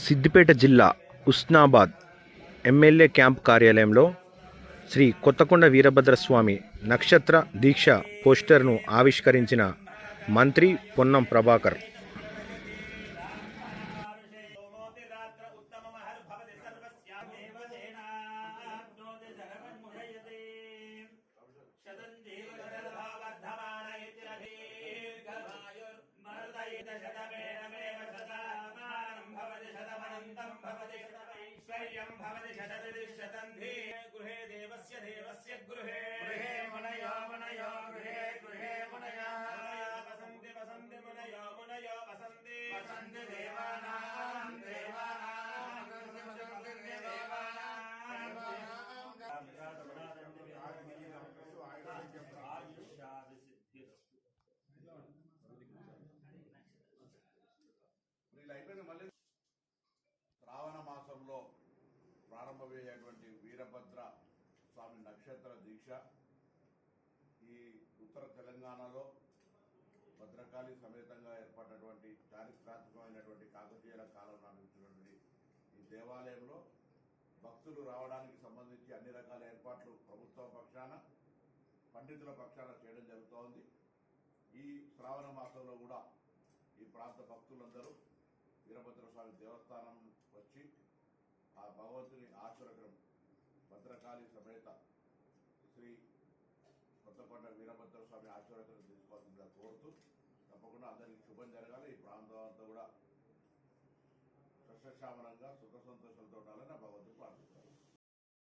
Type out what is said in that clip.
సిద్దిపేట జిల్లా Husnabad MLA camp కార్యాలయంలో శ్రీ కొత్తకొండ వీరభద్రస్వామి నక్షత్ర దీక్ష పోస్టర్ను ఆవిష్కరించిన మంత్రి పొన్నం ప్రభాకర్. नित्यम् भवति शतदिति शतन्धि। गृहे देवस्य देवस्य गृहे। गृहे मुनयो मुनयो गृहे गृहे मुनयः। वसन्ति वसन्ति मुनयो मुनयो वसन्ति। वसन्ति देवानाम् देवानाम् आयुष्यादि सिद्धिरस्तु लाइब्रेरी मल्ले ప్రారంభమయ్యేటువంటి వీరభద్ర స్వామి నక్షత్ర దీక్ష ఈ ఉత్తర తెలంగాణలో భద్రకాళి సమేతంగా ఏర్పడినటువంటి చారిత్రాత్మకమైనటువంటి కాకతీయుల కాలం నాటినటువంటి ఈ దేవాలయంలో భక్తులు రావడానికి సంబంధించి అన్ని రకాల ఏర్పాట్లు ప్రభుత్వం పక్షాన పండితుల పక్షాన చేయడం జరుగుతోంది. ఈ శ్రావణ మాసంలో కూడా ఈ ప్రాంత భక్తులందరూ వీరభద్ర స్వామి దేవస్థానం వచ్చి అసురగ్రం భద్రకాళి సమేత శ్రీ కొత్తకొండ వీరభద్ర స్వామి ఆశీర్వకరం తీసుకోవాల్సిందిగా కోరుతూ తప్పకుండా అందరికీ శుభం జరగాలి. ఈ ప్రాంతం అంతా కూడా సస్యశ్యామలంగా సుఖ సంతోషాలతో ఉండాలని నా భగవంతుడు ప్రార్థిస్తున్నాను